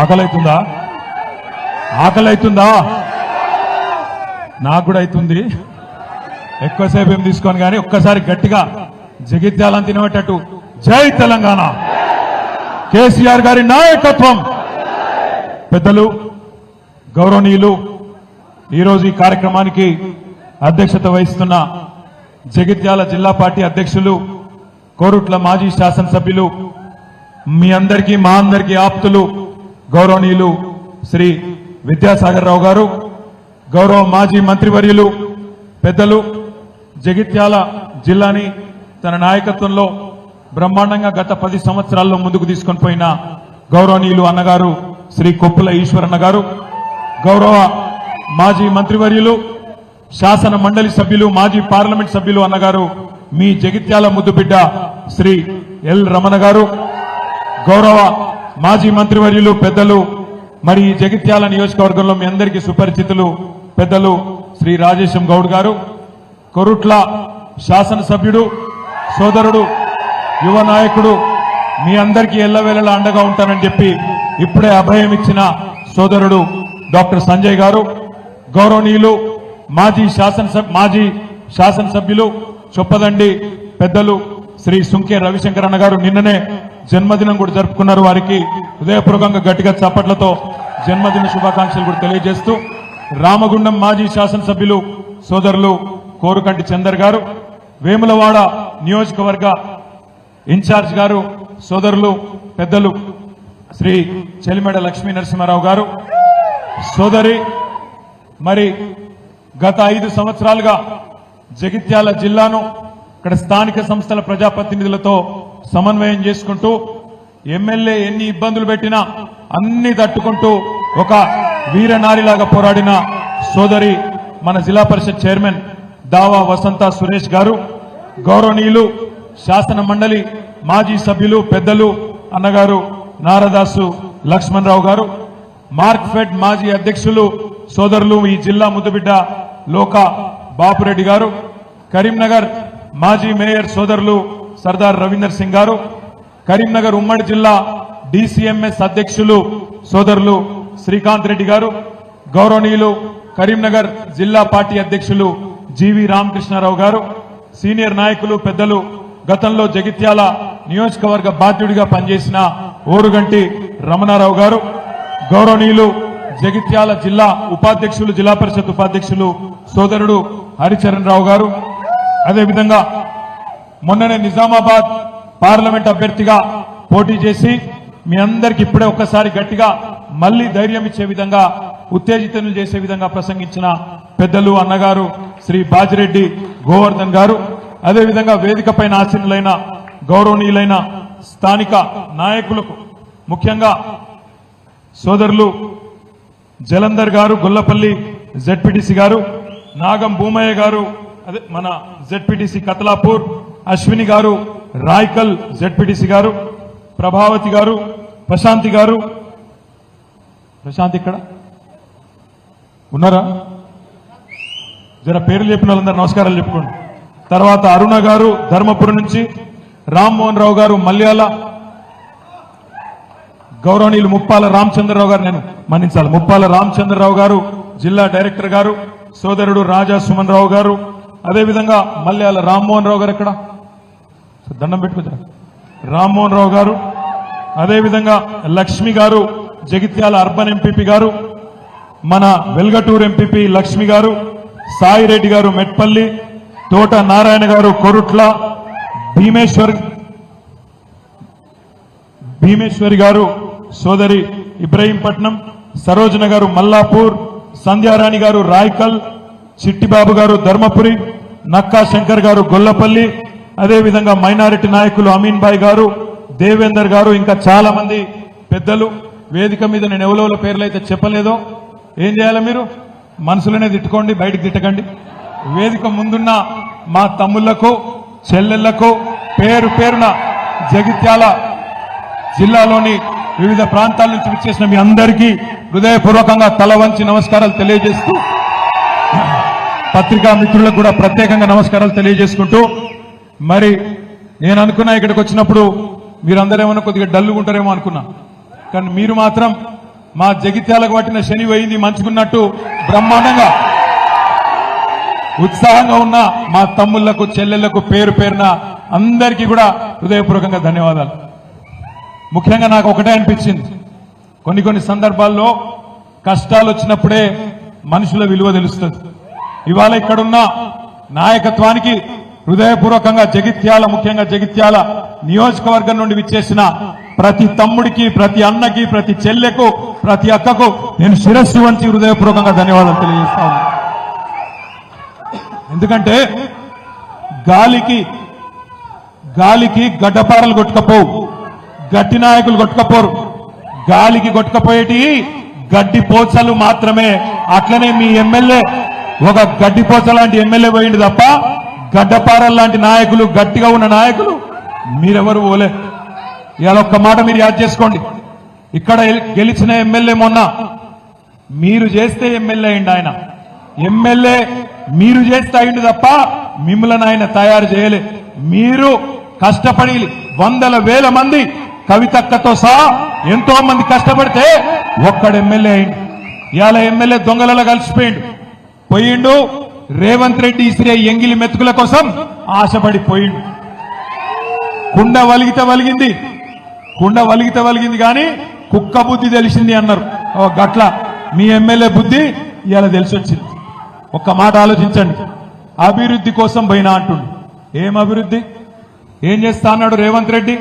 ఆకలి అవుతుందా ఆకలి అవుతుందా నాకు కూడా అవుతుంది ఎక్కువసేపు ఏం తీసుకోను కానీ ఒక్కసారి గట్టిగా జగిత్యాలని తినబెట్టట్టు జై తెలంగాణ. కేసీఆర్ గారి నాయకత్వం. పెద్దలు గౌరవనీయులు ఈరోజు ఈ కార్యక్రమానికి అధ్యక్షత వహిస్తున్న జగిత్యాల జిల్లా పార్టీ అధ్యక్షులు కోరుట్ల మాజీ శాసనసభ్యులు మీ అందరికీ మా అందరికీ ఆప్తులు గౌరవనీయులు శ్రీ విద్యాసాగర్ రావు గారు గౌరవ మాజీ మంత్రివర్యులు పెద్దలు జగిత్యాల జిల్లాని తన నాయకత్వంలో బ్రహ్మాండంగా గత పది సంవత్సరాల్లో ముందుకు తీసుకొని పోయిన గౌరవనీయులు అన్నగారు శ్రీ కొప్పుల ఈశ్వరన్న గారు గౌరవ మాజీ మంత్రివర్యులు శాసన మండలి సభ్యులు మాజీ పార్లమెంట్ సభ్యులు అన్నగారు మీ జగిత్యాల ముద్దుబిడ్డ శ్రీ ఎల్ రమణ గారు గౌరవ మాజీ మంత్రివర్యులు పెద్దలు మరి ఈ జగిత్యాల నియోజకవర్గంలో మీ అందరికీ సుపరిచితులు పెద్దలు శ్రీ రాజేశం గౌడ్ గారు కొరుట్ల శాసనసభ్యుడు సోదరుడు యువ నాయకుడు మీ అందరికీ ఎల్లవేళలా అండగా ఉంటానని చెప్పి ఇప్పుడే అభయం ఇచ్చిన సోదరుడు డాక్టర్ సంజయ్ గారు గౌరవనీయులు మాజీ శాసనసభ మాజీ శాసనసభ్యులు చొప్పదండి. పెద్దలు శ్రీ సుంకే రవిశంకర్ అన్న గారు నిన్ననే జన్మదినం కూడా జరుపుకున్నారు వారికి. హృదయపూర్వకంగా గట్టిగా చప్పట్లతో జన్మదిన శుభాకాంక్షలు కూడా తెలియజేస్తూ రామగుండం మాజీ శాసనసభ్యులు సోదరులు కోరుకంటి చందర్ గారు వేములవాడ నియోజకవర్గ ఇన్ఛార్జ్ గారు సోదరులు పెద్దలు శ్రీ చెలిమెడ లక్ష్మీ నరసింహారావు గారు. సోదరి మరి గత ఐదు సంవత్సరాలుగా జగిత్యాల జిల్లాను ఇక్కడ స్థానిక సంస్థల ప్రజాప్రతినిధులతో సమన్వయం చేసుకుంటూ ఎమ్మెల్యే ఎన్ని ఇబ్బందులు పెట్టినా అన్ని తట్టుకుంటూ ఒక వీరనారిలాగా పోరాడిన సోదరి మన జిల్లా పరిషత్ చైర్మన్ దావా వసంత సురేష్ గారు గౌరవనీయులు శాసన మండలి మాజీ సభ్యులు పెద్దలు అన్నగారు నారదాసు లక్ష్మణరావు గారు మార్క్ఫెడ్ మాజీ అధ్యక్షులు సోదరులు ఈ జిల్లా ముద్దుబిడ్డ లోక బాపురెడ్డి గారు కరీంనగర్ మాజీ మేయర్ సోదరులు సర్దార్ రవీందర్ సింగ్ గారు కరీంనగర్ ఉమ్మడి జిల్లా డిసిఎంఎస్ అధ్యక్షులు సోదరులు శ్రీకాంత్ రెడ్డి గారు గౌరవనీయులు కరీంనగర్ జిల్లా పార్టీ అధ్యక్షులు జీవి రామకృష్ణారావు గారు సీనియర్ నాయకులు పెద్దలు గతంలో జగిత్యాల నియోజకవర్గ బాధ్యుడిగా పనిచేసిన ఓరుగంటి రమణారావు గారు గౌరవనీయులు జగిత్యాల జిల్లా ఉపాధ్యక్షులు జిల్లా పరిషత్ ఉపాధ్యక్షులు సోదరుడు హరిచరణ్ రావు గారు. అదేవిధంగా మొన్ననే నిజామాబాద్ పార్లమెంట్ అభ్యర్థిగా పోటీ చేసి మీ అందరికి ఇప్పుడే ఒక్కసారి గట్టిగా మళ్ళీ ధైర్యం ఇచ్చే విధంగా ఉత్తేజితం చేసే విధంగా ప్రసంగించిన పెద్దలు అన్నగారు శ్రీ బాజిరెడ్డి గోవర్ధన్ గారు. అదేవిధంగా వేదిక పైన ఆసీనులైన గౌరవనీయులైన స్థానిక నాయకులకు ముఖ్యంగా సోదరులు జలంధర్ గారు గొల్లపల్లి జెడ్పీటీసీ గారు నాగం భూమయ్య గారు అదే మన జెడ్పీటీసీ కతలాపూర్ అశ్విని గారు రాయ్కల్ జెడ్పీటీసీ గారు ప్రభావతి గారు ప్రశాంతి గారు. ప్రశాంతి ఇక్కడ? ఉన్నారా? జర పేర్లు చెప్పిన వాళ్ళందరూ నమస్కారాలు చెప్పుకోండి. తర్వాత అరుణ గారు ధర్మపురం నుంచి రామ్మోహన్ రావు గారు మల్యాల గౌరవనీయులు ముప్పాల రామచంద్రరావు గారు నేను మన్నించాలి. ముప్పాల రామచంద్రరావు గారు జిల్లా డైరెక్టర్ గారు సోదరుడు రాజా సుమన్ రావు గారు అదేవిధంగా మల్యాల రామ్మోహన్ రావు గారు ఎక్కడ? దండం పెట్టుకుంటారు. రామ్మోహన్ రావు గారు అదేవిధంగా లక్ష్మి గారు జగిత్యాల అర్బన్ ఎంపీపీ గారు మన వెల్గటూరు ఎంపీపీ లక్ష్మి గారు సాయిరెడ్డి గారు మెట్పల్లి తోట నారాయణ గారు కొరుట్ల భీమేశ్వర్ భీమేశ్వరి గారు సోదరి ఇబ్రహీంపట్నం సరోజన గారు మల్లాపూర్ సంధ్యారాణి గారు రాయ్కల్ చిట్టిబాబు గారు ధర్మపురి నక్కా శంకర్ గారు గొల్లపల్లి అదేవిధంగా మైనారిటీ నాయకులు అమీన్ బాయ్ గారు దేవేందర్ గారు ఇంకా చాలా మంది పెద్దలు. వేదిక మీద నేను ఎవరెవరి పేర్లు అయితే చెప్పలేదో ఏం చేయాలి మీరు? మనసులోనే తిట్టుకోండి బయటకు తిట్టకండి. వేదిక ముందున్న మా తమ్ముళ్ళకు చెల్లెళ్ళకు పేరు పేరున జగిత్యాల జిల్లాలోని వివిధ ప్రాంతాల నుంచి విచ్చేసిన మీ అందరికీ హృదయపూర్వకంగా తల వంచి నమస్కారాలు తెలియజేస్తూ పత్రికా మిత్రులకు కూడా ప్రత్యేకంగా నమస్కారాలు తెలియజేసుకుంటూ మరి నేను అనుకున్నా ఇక్కడికి వచ్చినప్పుడు మీరందరూ కొద్దిగా డల్లుగా ఉంటారేమో అనుకున్నా. కానీ మీరు మాత్రం మా జగిత్యాలకు పట్టిన శని పోయింది మంచుకున్నట్టు బ్రహ్మాండంగా ఉత్సాహంగా ఉన్న మా తమ్ముళ్ళకు చెల్లెళ్ళకు పేరు పేరున అందరికీ కూడా హృదయపూర్వకంగా ధన్యవాదాలు. ముఖ్యంగా నాకు ఒకటే అనిపించింది. కొన్ని కొన్ని సందర్భాల్లో కష్టాలు వచ్చినప్పుడే మనుషుల విలువ తెలుస్తుంది. ఇవాళ ఇక్కడున్న నాయకత్వానికి హృదయపూర్వకంగా జగిత్యాల ముఖ్యంగా జగిత్యాల నియోజకవర్గం నుండి విచ్చేసిన ప్రతి తమ్ముడికి ప్రతి అన్నకి ప్రతి చెల్లెకు ప్రతి అక్కకు నేను శిరస్సు వంచి హృదయపూర్వకంగా ధన్యవాదాలు తెలియజేస్తాను ఎందుకంటే గాలికి గాలికి గడ్డపారలు కొట్టుకపోవు. గట్టి నాయకులు కొట్టుకపోరు. గాలికి కొట్టుకపోయేటి గడ్డి పోచలు మాత్రమే. అట్లనే మీ ఎమ్మెల్యే ఒక గడ్డి పోచ లాంటి ఎమ్మెల్యే పోయింది తప్ప గడ్డపారల్ లాంటి నాయకులు గట్టిగా ఉన్న నాయకులు మీరెవరు పోలే. ఇవాళ ఒక్క మాట మీరు యాద్ చేసుకోండి. ఇక్కడ గెలిచిన ఎమ్మెల్యే మొన్న మీరు చేస్తే ఎమ్మెల్యే అయింది ఆయన. ఎమ్మెల్యే మీరు చేస్తే అయింది తప్ప మిమ్మల్ని ఆయన తయారు చేయలే. మీరు కష్టపడి వందల వేల మంది కవితక్కతో సహా ఎంతో మంది కష్టపడితే ఒక్కడు ఎమ్మెల్యే అయిండు. ఇవాళ ఎమ్మెల్యే దొంగలలో కలిసిపోయిండు. పోయిండు రేవంత్ రెడ్డి ఇసిరే ఎంగిలి మెతుకుల కోసం ఆశపడి పోయిండు. కుండ వలిగితే వలిగింది కుండ వలిగితే వలిగింది కానీ కుక్క బుద్ధి తెలిసింది అన్నారు. ఓ గట్ల మీ ఎమ్మెల్యే బుద్ధి ఇవాళ తెలిసి వచ్చింది ఒక్క మాట ఆలోచించండి. అభివృద్ధి కోసం పోయినా అంటుండు. ఏం అభివృద్ధి? ఏం చేస్తా అన్నాడు రేవంత్ రెడ్డి?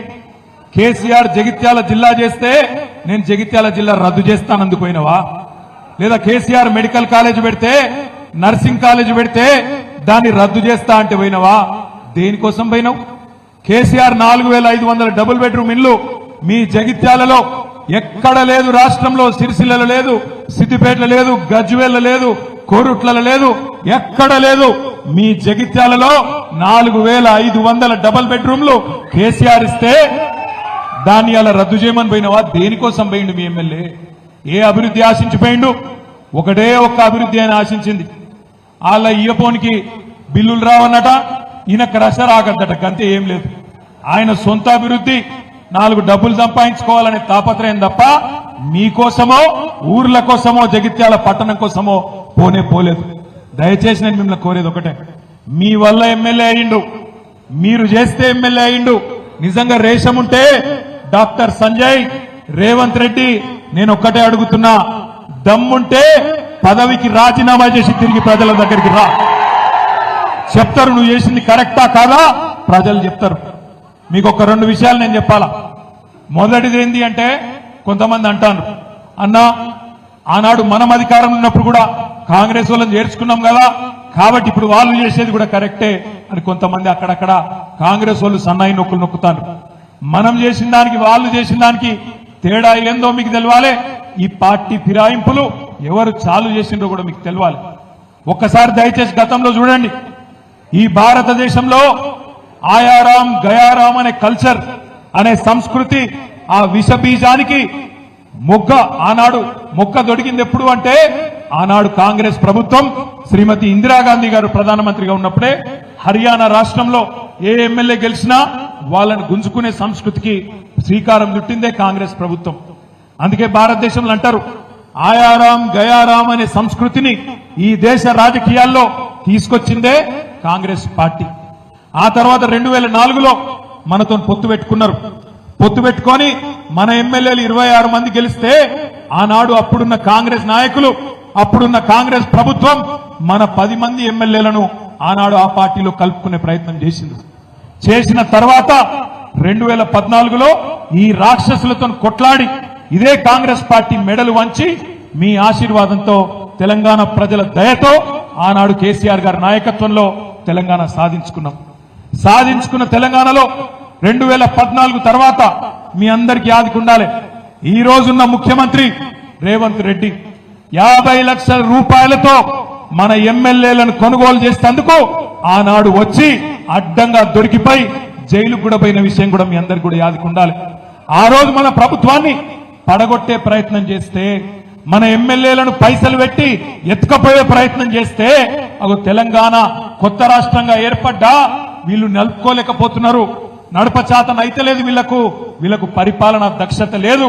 కేసీఆర్ జగిత్యాల జిల్లా చేస్తే నేను జగిత్యాల జిల్లా రద్దు చేస్తానందుకు పోయినవా? లేదా కేసీఆర్ మెడికల్ కాలేజ్ పెడితే నర్సింగ్ కాలేజ్ పెడితే దాన్ని రద్దు చేస్తా అంటే పోయినవా? దేనికోసం పోయినావు? కేసీఆర్ నాలుగు వేల ఐదు వందల డబుల్ బెడ్రూమ్ ఇల్లు మీ జగిత్యాలలో ఎక్కడ లేదు రాష్ట్రంలో సిరిసిల్లలో లేదు సిద్దిపేటలో లేదు గజ్వేల్లో లేదు కోరుట్లలో లేదు ఎక్కడ లేదు. మీ జగిత్యాలలో నాలుగు వేల ఐదు వందల డబుల్ బెడ్రూమ్లు కేసీఆర్ ఇస్తే దాన్ని అలా రద్దు చేయమని పోయినవా? దేనికోసం పోయిండు మీ ఎమ్మెల్యే? ఏ అభివృద్ధి ఆశించిపోయిండు? ఒకటే ఒక్క అభివృద్ధి అని ఆశించింది. వాళ్ళ ఇయ్యపోనికి బిల్లులు రావన్నట ఈయనకు రస రాగద్దట గంతే ఏం లేదు. ఆయన సొంత అభివృద్ధి నాలుగు డబ్బులు సంపాదించుకోవాలనే తాపత్రయం తప్ప మీకోసమో ఊర్ల కోసమో జగిత్యాల పట్టణం కోసమో పోనే పోలేదు. దయచేసి నేను మిమ్మల్ని కోరేది ఒకటే. మీ వల్ల ఎమ్మెల్యే అయిండు. మీరు చేస్తే ఎమ్మెల్యే అయిండు. నిజంగా రేషం ఉంటే డాక్టర్ సంజయ్ రేవంత్ రెడ్డి నేను ఒక్కటే అడుగుతున్నా దమ్ముంటే పదవికి రాజీనామా చేసి తిరిగి ప్రజల దగ్గరికి రా. చెప్తారు నువ్వు చేసింది కరెక్టా కాదా? ప్రజలు చెప్తారు. మీకు ఒక రెండు విషయాలు నేను చెప్పాలా. మొదటిది ఏంటి అంటే కొంతమంది అంటాను అన్నా ఆనాడు మనం అధికారం ఉన్నప్పుడు కూడా కాంగ్రెస్ వాళ్ళని చేర్చుకున్నాం కదా కాబట్టి ఇప్పుడు వాళ్ళు చేసేది కూడా కరెక్టే అని కొంతమంది అక్కడక్కడ కాంగ్రెస్ వాళ్ళు సన్నాయి నొక్కులు నొక్కుతారు మనం చేసిన దానికి వాళ్ళు చేసిన దానికి తేడా ఏందో మీకు తెలవాలి. ఈ పార్టీ ఫిరాయింపులు ఎవరు చాలు చేసిండ్రో కూడా మీకు తెలవాలి. ఒక్కసారి దయచేసి గతంలో చూడండి. ఈ భారతదేశంలో ఆయారాం గయారాం అనే కల్చర్ అనే సంస్కృతి ఆ విషబీజానికి మొగ్గ ఆనాడు మొక్క దొడిగింది ఎప్పుడు అంటే ఆనాడు కాంగ్రెస్ ప్రభుత్వం శ్రీమతి ఇందిరాగాంధీ గారు ప్రధానమంత్రిగా ఉన్నప్పుడే హర్యానా రాష్ట్రంలో ఏ ఎమ్మెల్యే గెలిచినా వాళ్ళని గుంజుకునే సంస్కృతికి శ్రీకారం చుట్టిందే కాంగ్రెస్ ప్రభుత్వం. అందుకే భారతదేశంలో అంటారు ఆయారాం గయారాం అనే సంస్కృతిని ఈ దేశ రాజకీయాల్లో తీసుకొచ్చిందే కాంగ్రెస్ పార్టీ. ఆ తర్వాత రెండు వేల నాలుగులో మనతో పొత్తు పెట్టుకున్నారు. పొత్తు పెట్టుకొని మన ఎమ్మెల్యేలు ఇరవై ఆరు మంది గెలిస్తే ఆనాడు అప్పుడున్న కాంగ్రెస్ నాయకులు అప్పుడున్న కాంగ్రెస్ ప్రభుత్వం మన పది మంది ఎమ్మెల్యేలను ఆనాడు ఆ పార్టీలో కలుపుకునే ప్రయత్నం చేసింది. చేసిన తర్వాత రెండు వేల పద్నాలుగులో ఈ రాక్షసులతో కొట్లాడి ఇదే కాంగ్రెస్ పార్టీ మెడలు వంచి మీ ఆశీర్వాదంతో తెలంగాణ ప్రజల దయతో ఆనాడు కేసీఆర్ గారి నాయకత్వంలో తెలంగాణ సాధించుకున్నాం. సాధించుకున్న తెలంగాణలో రెండు వేల పద్నాలుగు తర్వాత మీ అందరికీ ఆదుకుండాలి ఈ రోజున్న ముఖ్యమంత్రి రేవంత్ రెడ్డి యాభై లక్షల రూపాయలతో మన ఎమ్మెల్యేలను కొనుగోలు చేసేందుకు ఆనాడు వచ్చి అడ్డంగా దొరికిపోయి జైలు కూడా పోయిన విషయం కూడా మీ అందరికి కూడా యాదుకుండాలి ఆ రోజు మన ప్రభుత్వాన్ని పడగొట్టే ప్రయత్నం చేస్తే మన ఎమ్మెల్యేలను పైసలు పెట్టి ఎత్తుకపోయే ప్రయత్నం చేస్తే అగో తెలంగాణ కొత్త రాష్ట్రంగా ఏర్పడ్డా వీళ్ళు నలుపుకోలేకపోతున్నారు. నడపచాతన అయితే లేదు వీళ్ళకు వీళ్ళకు పరిపాలన దక్షత లేదు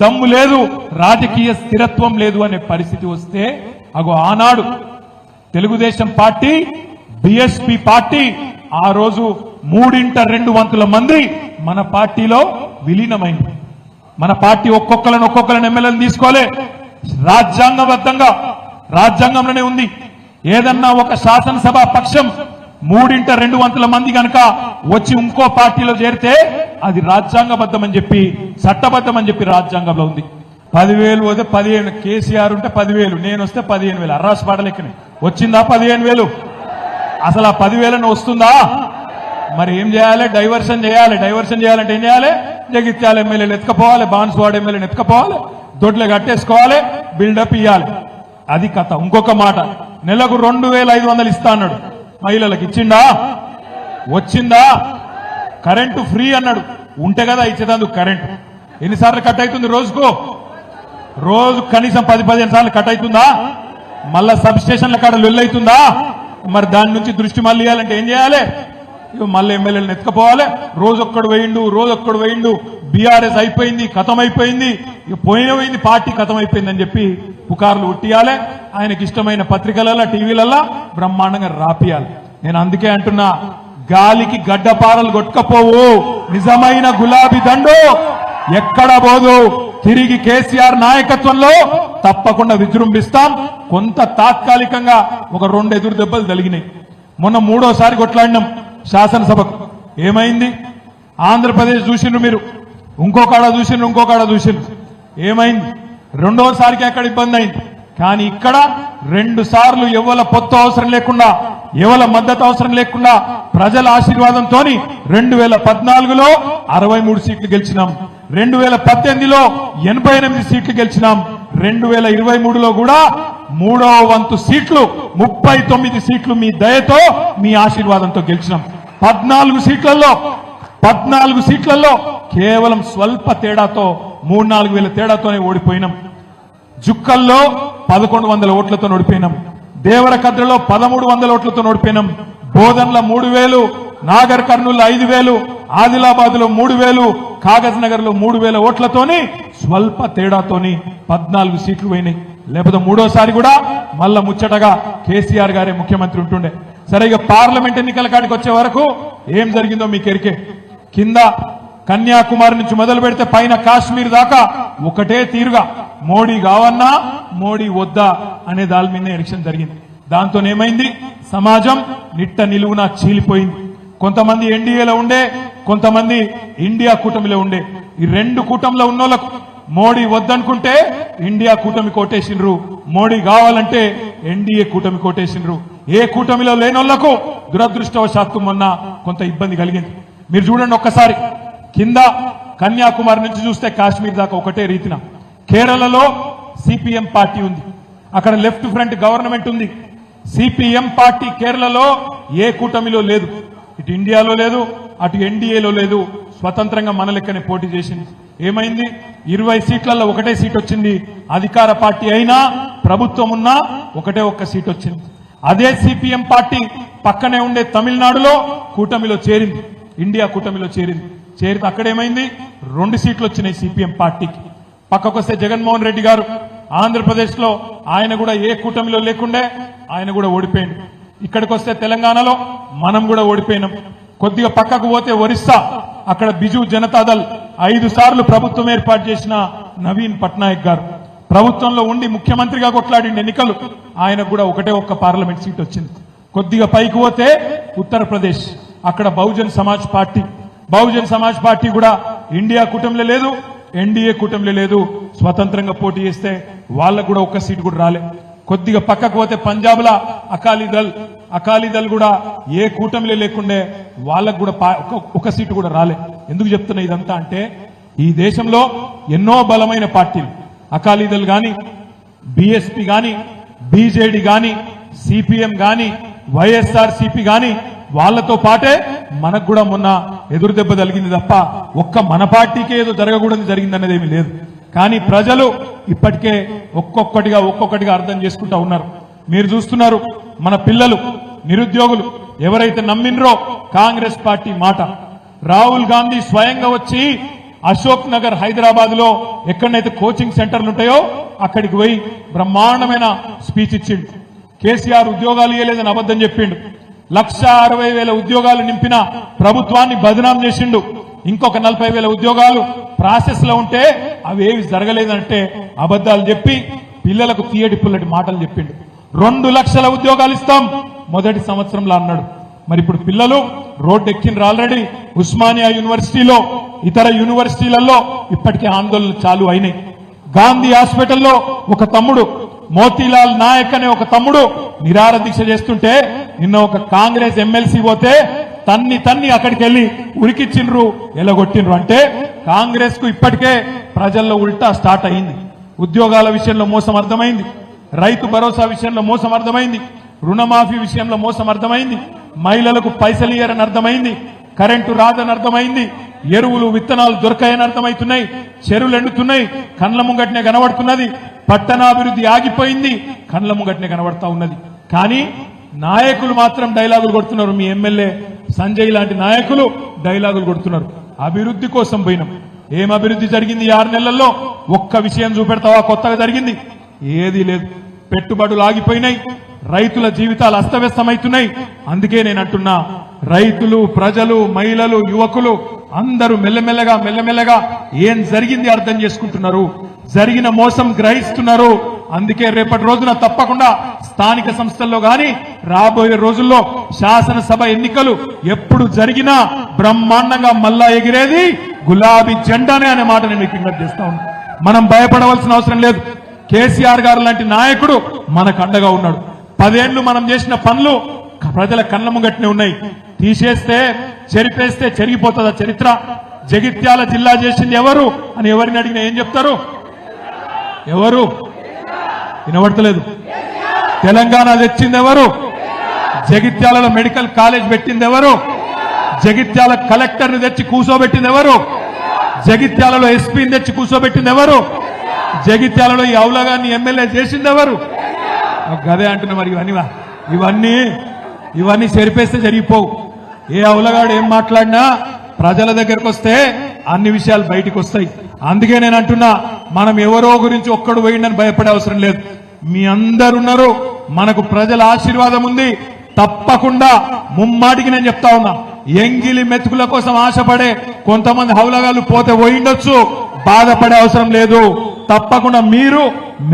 దమ్ము లేదు రాజకీయ స్థిరత్వం లేదు అనే పరిస్థితి వస్తే అగో ఆనాడు తెలుగుదేశం పార్టీ బిఎస్పి పార్టీ ఆ రోజు మూడింట రెండు వంతుల మంది మన పార్టీలో విలీనమైంది. మన పార్టీ ఒక్కొక్కలను ఒక్కొక్కరిని ఎమ్మెల్యేలు తీసుకోలే రాజ్యాంగబద్ధంగా రాజ్యాంగంలోనే ఉంది. ఏదన్నా ఒక శాసనసభ పక్షం మూడింట రెండు వంతుల మంది కనుక వచ్చి ఇంకో పార్టీలో చేరితే అది రాజ్యాంగబద్ధం అని చెప్పి చట్టబద్ధం అని చెప్పి రాజ్యాంగంలో ఉంది. పదివేలు పోతే పదిహేను కేసీఆర్ ఉంటే పదివేలు నేను వస్తే పదిహేను వేలు అర్రాసు పాడలెక్కని వచ్చిందా పదిహేను వేలు? అసలు ఆ పదివేలను వస్తుందా? మరి ఏం చేయాలి? డైవర్షన్ చేయాలి. డైవర్షన్ చేయాలంటే ఏం చేయాలి? జగిత్యాల ఎమ్మెల్యేలు ఎత్తుకపోవాలి బాన్స్వాడ ఎమ్మెల్యేలు ఎత్తుకపోవాలి దొడ్లు కట్టేసుకోవాలి బిల్డప్ ఇవ్వాలి అది కథ. ఇంకొక మాట. నెలకు రెండు వేల ఐదు వందలు ఇస్తా అన్నాడు. మహిళలకు ఇచ్చిండా వచ్చిందా? కరెంటు ఫ్రీ అన్నాడు. ఉంటే కదా ఇచ్చేదందుకు కరెంటు. ఎన్నిసార్లు కట్ అవుతుంది రోజుకు? రోజు కనీసం పది పదిహేను సార్లు కట్ అవుతుందా? మళ్ళా సబ్ స్టేషన్ల కాడ లొల్లైతుందా మరి దాని నుంచి దృష్టి మళ్ళీ ఏం చేయాలి? ఇక మళ్ళీ ఎమ్మెల్యేలను ఎత్తుకపోవాలి. రోజొక్కడు వేయిండు రోజు ఒక్కడు వేయిండు. బీఆర్ఎస్ అయిపోయింది కథం అయిపోయింది ఇక పోయిన పోయింది పార్టీ కథం అయిపోయింది అని చెప్పి పుకార్లు ఉట్టియాలి. ఆయనకి ఇష్టమైన పత్రికలలో టీవీలలో బ్రహ్మాండంగా రాపియాలి. నేను అందుకే అంటున్నా గాలికి గడ్డపారలు కొట్టుకపోవు. నిజమైన గులాబీ దండు ఎక్కడ పోదు. తిరిగి కేసీఆర్ నాయకత్వంలో తప్పకుండా విజృంభిస్తాం. కొంత తాత్కాలికంగా ఒక రెండు ఎదురు దెబ్బలు తగిలినాయి. మొన్న మూడోసారి కొట్లాడినాం శాసనసభకు. ఏమైంది? ఆంధ్రప్రదేశ్ చూసిండ్రు మీరు. ఇంకో కాడ చూసిండ్రు ఇంకో కాడ చూసిండ్రు. ఏమైంది? రెండోసారికి ఎక్కడ ఇబ్బంది అయింది? కానీ ఇక్కడ రెండు సార్లు ఎవల పొత్తు అవసరం లేకుండా ఎవల మద్దతు అవసరం లేకుండా ప్రజల ఆశీర్వాదంతో రెండు వేల పద్నాలుగులో అరవై మూడు సీట్లు గెలిచినాం. రెండు వేల పద్దెనిమిదిలో ఎనభై ఎనిమిది సీట్లు గెలిచినాం. రెండు వేల ఇరవై మూడులో కూడా మూడవ వంతు సీట్లు ముప్పై తొమ్మిది సీట్లు మీ దయతో మీ ఆశీర్వాదంతో గెలిచినాం. పద్నాలుగు సీట్లలో పద్నాలుగు సీట్లలో కేవలం స్వల్ప తేడాతో మూడు నాలుగు వేల తేడాతోనే ఓడిపోయినాం. జుక్కల్లో పదకొండు వందల ఓట్లతో ఓడిపోయినాం. దేవరకద్రలో పదమూడు వందల ఓట్లతో ఓడిపోయినాం. బోధన్ల మూడు వేలు నాగర్ కర్నూలు ఐదు వేలు ఆదిలాబాద్లో మూడు వేలు కాగజ్ నగర్లో మూడు వేల ఓట్లతోని స్వల్ప తేడాతోని పద్నాలుగు సీట్లు పోయినాయి. లేకపోతే మూడోసారి కూడా మళ్ళా ముచ్చటగా కేసీఆర్ గారే ముఖ్యమంత్రి ఉంటుండే. సరే ఇక పార్లమెంట్ ఎన్నికల కాడికి వచ్చే వరకు ఏం జరిగిందో మీకు ఎరికే కింద కన్యాకుమారి నుంచి మొదలు పెడితే పైన కాశ్మీర్ దాకా ఒకటే తీరుగా. మోడీ కావన్నా మోడీ వద్దా అనే దాని మీద ఎలక్షన్ జరిగింది. దాంతో ఏమైంది సమాజం నిట్ట నిలువున చీలిపోయింది. కొంతమంది ఎన్డీఏలో ఉండే కొంతమంది ఇండియా కూటమిలో ఉండే. ఈ రెండు కూటమిలో ఉన్నోళ్ళకు మోడీ వద్దనుకుంటే ఇండియా కూటమి కోటేసిండ్రు. మోడీ కావాలంటే ఎన్డీఏ కూటమి కోటేసిండ్రు. ఏ కూటమిలో లేనోళ్ళకు దురదృష్టవశాత్తు మొన్న కొంత ఇబ్బంది కలిగింది. మీరు చూడండి ఒక్కసారి. కింద కన్యాకుమారి నుంచి చూస్తే కాశ్మీర్ దాకా ఒకటే రీతిన. కేరళలో సిపిఎం పార్టీ ఉంది. అక్కడ లెఫ్ట్ ఫ్రంట్ గవర్నమెంట్ ఉంది. సిపిఎం పార్టీ కేరళలో ఏ కూటమిలో లేదు. ఇటు ఇండియాలో లేదు అటు ఎన్డీఏలో లేదు. స్వతంత్రంగా మన లెక్కనే పోటీ చేసింది. ఏమైంది? ఇరవై సీట్లలో ఒకటే సీట్ వచ్చింది. అధికార పార్టీ అయినా ప్రభుత్వం ఉన్నా ఒకటే ఒక్క సీట్ వచ్చింది. అదే సిపిఎం పార్టీ పక్కనే ఉండే తమిళనాడులో కూటమిలో చేరింది. ఇండియా కూటమిలో చేరింది. చేరితే అక్కడేమైంది? రెండు సీట్లు వచ్చినాయి సిపిఎం పార్టీకి. పక్కకొస్తే జగన్మోహన్ రెడ్డి గారు ఆంధ్రప్రదేశ్లో ఆయన కూడా ఏ కూటమిలో లేకుండే ఆయన కూడా ఓడిపోయింది ఇక్కడికి వస్తే తెలంగాణలో మనం కూడా ఓడిపోయినాం. కొద్దిగా పక్కకు పోతే ఒరిస్సా అక్కడ బిజు జనతాదళ్ ఐదు సార్లు ప్రభుత్వం ఏర్పాటు చేసిన నవీన్ పట్నాయక్ గారు. ప్రభుత్వంలో ఉండి ముఖ్యమంత్రిగా కొట్లాడిన ఎన్నికలు. ఆయనకు కూడా ఒకటే ఒక్క పార్లమెంట్ సీట్ వచ్చింది. కొద్దిగా పైకి పోతే ఉత్తరప్రదేశ్ అక్కడ బహుజన్ సమాజ్ పార్టీ. బహుజన్ సమాజ్ పార్టీ కూడా ఇండియా కూటమిలో లేదు ఎన్డీఏ కూటమిలో లేదు. స్వతంత్రంగా పోటీ చేస్తే వాళ్ళకు కూడా ఒక్క సీటు కూడా రాలే. కొద్దిగా పక్కకు పోతే పంజాబ్ లా అకాలీదల్ అకాలీదల్ కూడా ఏ కూటమిలే లేకుండే వాళ్ళకు కూడా పా- ఒక- ఒక సీటు కూడా రాలే. ఎందుకు చెప్తున్నా ఇదంతా అంటే ఈ దేశంలో ఎన్నో బలమైన పార్టీలు. అకాలీదల్ గాని బిఎస్పి గాని బీజేడీ గాని సిపిఎం గాని వైఎస్ఆర్ సిపి గాని వాళ్ళతో పాటే మనకు కూడా మొన్న ఎదురు దెబ్బ తగిలింది తప్ప ఒక్క మన పార్టీకే ఏదో జరగకూడదు జరిగిందనేది ఏమీ లేదు. కానీ ప్రజలు ఇప్పటికే ఒక్కొక్కటిగా ఒక్కొక్కటిగా అర్థం చేసుకుంటా ఉన్నారు. మీరు చూస్తున్నారు మన పిల్లలు నిరుద్యోగులు ఎవరైతే నమ్మినరో కాంగ్రెస్ పార్టీ మాట. రాహుల్ గాంధీ స్వయంగా వచ్చి అశోక్ నగర్ హైదరాబాద్లో ఎక్కడైతే కోచింగ్ సెంటర్లు ఉంటాయో అక్కడికి పోయి బ్రహ్మాండమైన స్పీచ్ ఇచ్చిండు. కేసీఆర్ ఉద్యోగాలు ఇవ్వలేదని అబద్ధం చెప్పిండు. లక్ష అరవై వేల ఉద్యోగాలు నింపిన ప్రభుత్వాన్ని బదనాం చేసిండు. ఇంకొక నలభై వేల ఉద్యోగాలు ప్రాసెస్లో ఉంటే అవి ఏవి జరగలేదంటే అబద్ధాలు చెప్పి పిల్లలకు తీయటి పుల్లటి మాటలు చెప్పిండు. రెండు లక్షల ఉద్యోగాలు ఇస్తాం. మొదటి సంవత్సరంలో అన్నాడు. మరి ఇప్పుడు పిల్లలు రోడ్డు ఎక్కిండ్రు ఆల్రెడీ. ఉస్మానియా యూనివర్సిటీలో ఇతర యూనివర్సిటీలలో ఇప్పటికే ఆందోళనలు చాలు అయినాయి. గాంధీ హాస్పిటల్లో ఒక తమ్ముడు మోతీలాల్ నాయక్ అనే ఒక తమ్ముడు నిరార దీక్ష చేస్తుంటే నిన్న ఒక కాంగ్రెస్ ఎమ్మెల్సీ పోతే తన్ని తన్ని అక్కడికి వెళ్ళి ఉరికిచ్చిండ్రు ఎలగొట్టిండ్రు. అంటే కాంగ్రెస్కు ఇప్పటికే ప్రజల్లో ఉల్టా స్టార్ట్ అయింది. ఉద్యోగాల విషయంలో మోసం అర్థమైంది. రైతు భరోసా విషయంలో మోసం అర్థమైంది. రుణమాఫీ విషయంలో మోసం అర్థమైంది. మహిళలకు పైసలు ఇయ్యరని అర్థమైంది. కరెంటు రాదని అర్థమైంది. ఎరువులు విత్తనాలు దొరకాయని అర్థమవుతున్నాయి చెరువులు ఎండుతున్నాయి. కండ్ల ముంగట్నే కనబడుతున్నది. పట్టణాభివృద్ధి ఆగిపోయింది. కండ్ల ముంగట్నే కనబడతా ఉన్నది. కానీ నాయకులు మాత్రం డైలాగులు కొడుతున్నారు. మీ ఎమ్మెల్యే సంజయ్ లాంటి నాయకులు డైలాగులు కొడుతున్నారు. అభివృద్ధి కోసం పోయినాం. ఏం అభివృద్ధి జరిగింది ఆరు నెలల్లో? ఒక్క విషయం చూపెడతావా? కొత్తగా జరిగింది. ఏదీ లేదు. పెట్టుబడులు ఆగిపోయినాయి. రైతుల జీవితాలు అస్తవ్యస్తమవుతున్నాయి. అందుకే నేను అంటున్నా రైతులు ప్రజలు మహిళలు యువకులు అందరూ మెల్లమెల్లగా మెల్లమెల్లగా ఏం జరిగింది అర్థం చేసుకుంటున్నారు? జరిగిన మోసం గ్రహిస్తున్నారు. అందుకే రేపటి రోజున తప్పకుండా స్థానిక సంస్థల్లో గాని రాబోయే రోజుల్లో శాసనసభ ఎన్నికలు ఎప్పుడు జరిగినా బ్రహ్మాండంగా మళ్ళా ఎగిరేది గులాబీ జెండానే అనే మాట నేను మీకు విజ్ఞప్తి చేస్తా ఉన్నాను మనం భయపడవలసిన అవసరం లేదు. కేసీఆర్ గారు లాంటి నాయకుడు మనకు అండగా ఉన్నాడు. పదేళ్ళు మనం చేసిన పనులు ప్రజల కళ్ళ ముంగట్నే ఉన్నాయి. తీసేస్తే చెరిపేస్తే చెరిగిపోతుందా చరిత్ర? జగిత్యాల జిల్లా చేసింది ఎవరు అని ఎవరిని అడిగినా ఏం చెప్తారు? ఎవరు? వినబడతలేదు. తెలంగాణ తెచ్చింది ఎవరు? జగిత్యాలలో మెడికల్ కాలేజ్ పెట్టింది ఎవరు? జగిత్యాల కలెక్టర్ని తెచ్చి కూర్చోబెట్టింది ఎవరు? జగిత్యాలలో ఎస్పీని తెచ్చి కూర్చోబెట్టింది ఎవరు? జగిత్యాలలో ఈ అవులగాన్ని ఎమ్మెల్యే చేసింది ఎవరు? గదే అంటున్నా మరి ఇవన్నీ ఇవన్నీ ఇవన్నీ సరిపేస్తే జరిగిపోవు. ఏ అవులగాడు ఏం మాట్లాడినా ప్రజల దగ్గరకు వస్తే అన్ని విషయాలు బయటకు వస్తాయి. అందుకే నేను అంటున్నా మనం ఎవరో గురించి ఒక్కడు పోయిండని భయపడే అవసరం లేదు. మీ అందరున్నారు మనకు ప్రజల ఆశీర్వాదం ఉంది. తప్పకుండా ముమ్మాటికి నేను చెప్తా ఉన్నా. ఎంగిలి మెతుకుల కోసం ఆశపడే కొంతమంది హౌలగాళ్ళు పోతే పోయిండొచ్చు బాధపడే అవసరం లేదు. తప్పకుండా మీరు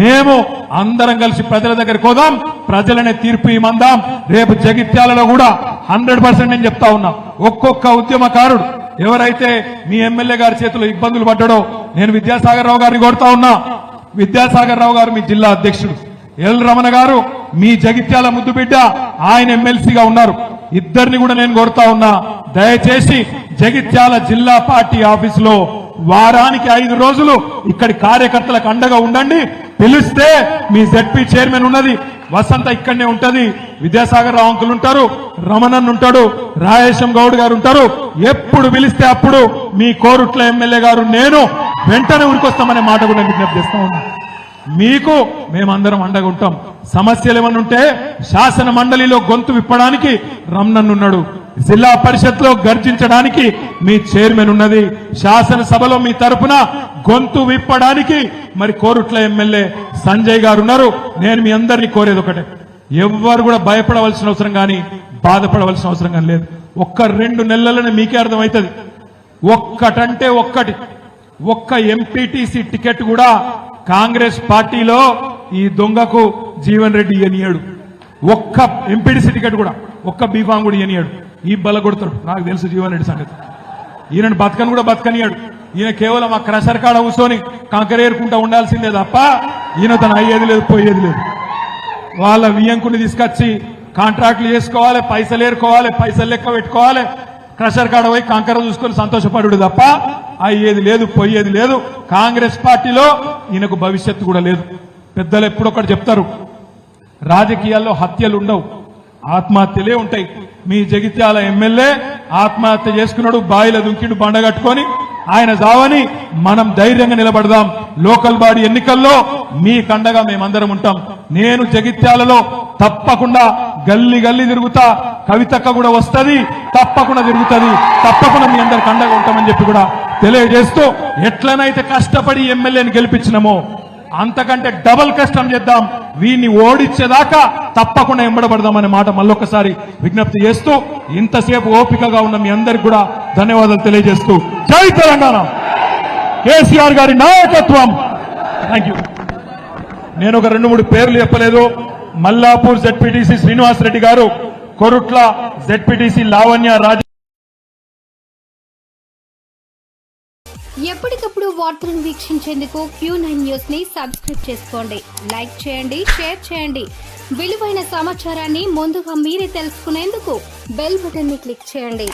మేము అందరం కలిసి ప్రజల దగ్గరికి పోదాం. ప్రజలనే తీర్పు ఇమ్మందాం రేపు జగిత్యాలలో కూడా హండ్రెడ్ పర్సెంట్ నేను చెప్తా ఉన్నా. ఒక్కొక్క ఉద్యమకారుడు ఎవరైతే మీ ఎమ్మెల్యే గారి చేతిలో ఇబ్బందులు పడ్డాడో నేను విద్యాసాగర్ రావు గారిని కొడతా ఉన్నా. విద్యాసాగర్ రావు గారు మీ జిల్లా అధ్యక్షుడు. ఎల్ రమణ గారు మీ జగిత్యాల ముద్దు బిడ్డ ఆయన ఎమ్మెల్సీగా ఉన్నారు. ఇద్దరిని కూడా నేను కోరుతా ఉన్నా. దయచేసి జగిత్యాల జిల్లా పార్టీ ఆఫీసులో వారానికి ఐదు రోజులు ఇక్కడి కార్యకర్తలకు అండగా ఉండండి. పిలిస్తే మీ జెడ్పీ చైర్మన్ ఉన్నది. వసంత ఇక్కడనే ఉంటది. విద్యాసాగర్ రావు అంకులు ఉంటారు. రమణన్ ఉంటాడు. రాయేశం గౌడ్ గారు ఉంటారు. ఎప్పుడు పిలిస్తే అప్పుడు మీ కోరుట్ల ఎమ్మెల్యే గారు నేను వెంటనే ఉరికొస్తామనే మాట కూడా విజ్ఞప్తి చేస్తా ఉన్నా. మీకు మేమందరం అండగా ఉంటాం. సమస్యలు ఏమన్నా ఉంటే శాసన మండలిలో గొంతు విప్పడానికి రమణన్ ఉన్నాడు. జిల్లా పరిషత్లో గర్జించడానికి మీ చైర్మన్ ఉన్నది. శాసనసభలో మీ తరపున గొంతు విప్పడానికి మరి కోరుట్ల ఎమ్మెల్యే సంజయ్ గారు ఉన్నారు. నేను మీ అందరినీ కోరేది ఒకటే. ఎవ్వరు కూడా భయపడవలసిన అవసరం కానీ బాధపడవలసిన అవసరం కానీ లేదు. ఒక్క రెండు నెలలనే మీకే అర్థమవుతుంది. ఒక్కటంటే ఒక్కటి. ఒక్క ఎంపీటీసీ టికెట్ కూడా కాంగ్రెస్ పార్టీలో ఈ దొంగకు జీవన్ రెడ్డి ఎనియాడు. ఒక్క ఎంపీటీసీ టికెట్ కూడా ఒక్క బీఫామ్ కూడా ఎనియాడు. ఈ బల కొడతాడు. నాకు తెలుసు జీవన్ రెడ్డి సంగతి. ఈయన బతకని కూడా బతకనియాడు. ఈయన కేవలం ఆ క్రషర్ కాడ కూర్చొని కంకరేరుకుంటా ఉండాల్సిందే తప్ప ఈయన తన అయ్యేది లేదు పోయేది లేదు. వాళ్ళ వియ్యంకుని తీసుకొచ్చి కాంట్రాక్ట్లు చేసుకోవాలి పైసలు ఏరుకోవాలి పైసలు లెక్క పెట్టుకోవాలి క్రషర్ కాడ పోయి కంకర చూసుకొని సంతోషపడు తప్ప అయ్యేది లేదు పోయేది లేదు. కాంగ్రెస్ పార్టీలో ఈయనకు భవిష్యత్తు కూడా లేదు. పెద్దలు ఎప్పుడొక్కటి చెప్తారు రాజకీయాల్లో హత్యలు ఉండవు ఆత్మహత్యలే ఉంటాయి. మీ జగిత్యాల ఎమ్మెల్యే ఆత్మహత్య చేసుకున్నాడు బాయిల దుంకిడు బండ కట్టుకొని ఆయన జావని మనం ధైర్యంగా నిలబడదాం. లోకల్ బాడీ ఎన్నికల్లో మీ కండగా మేమందరం ఉంటాం. నేను జగిత్యాలలో తప్పకుండా గల్లి గల్లి తిరుగుతా. కవితక్క కూడా వస్తుంది. తప్పకుండా తిరుగుతుంది. తప్పకుండా మీ అందరికి అండగా ఉంటామని చెప్పి కూడా తెలియజేస్తూ ఎట్లనైతే కష్టపడి ఎమ్మెల్యేని గెలిపించినామో అంతకంటే డబల్ కష్టం చేద్దాం. వీడిని ఓడించేదాకా తప్పకుండా ఎంబడబడదామనే మాట మళ్ళొకసారి విజ్ఞప్తి చేస్తూ ఇంతసేపు ఓపికగా ఉన్న మీ అందరికి కూడా ధన్యవాదాలు తెలియజేస్తూ. జై తెలంగాణ! కేసీఆర్ గారి నాయకత్వం. థ్యాంక్ యూ నేను ఒక రెండు మూడు పేర్లు చెప్పలేదు. మల్లాపూర్ జెడ్పీటీసీ శ్రీనివాస్ రెడ్డి గారు కొరుట్ల జెడ్పీటీసీ లావణ్య రాజ ఎప్పటికప్పుడు వార్తలను వీక్షించేందుకు క్యూ నైన్ న్యూస్ని సబ్స్క్రైబ్ చేసుకోండి. లైక్ చేయండి షేర్ చేయండి. విలువైన సమాచారాన్ని ముందుగా మీరే తెలుసుకునేందుకు బెల్ బటన్ని క్లిక్ చేయండి.